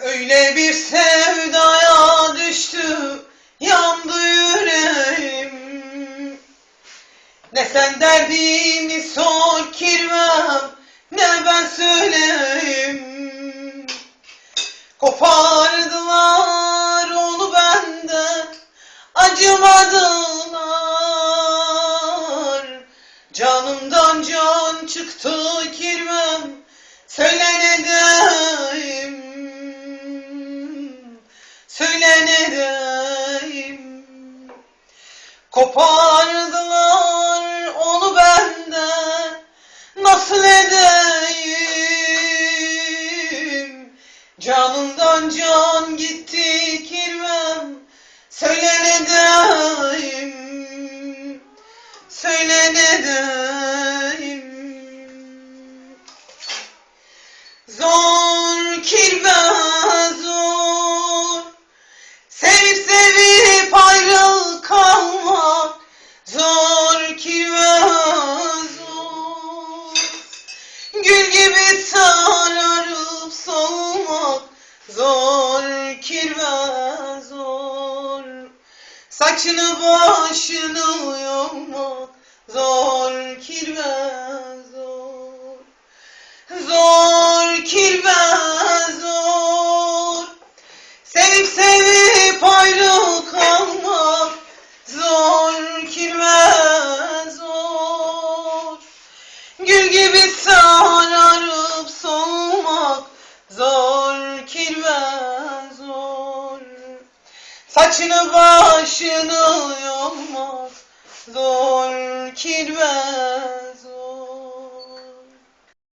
Öyle bir sevdaya düştü, yandı yüreğim. Ne sen derdimi sor kirvem, ne ben söyleyeyim. Kopardılar onu benden, acımadılar. Canımdan can çıktı kirvem, söyle ne Söyle ne diyeyim. Kopardılar onu benden, nasıl edeyim? Canımdan can gitti gibi sararıp solmak Zor kirve zor. Saçını başını yolmak Zor kirve zor. Zor kirve zor. Sevip sevip ayrı kalmak Zor kirve zor. Gül gibi sararıp Saçını başını yolmak Zor kirve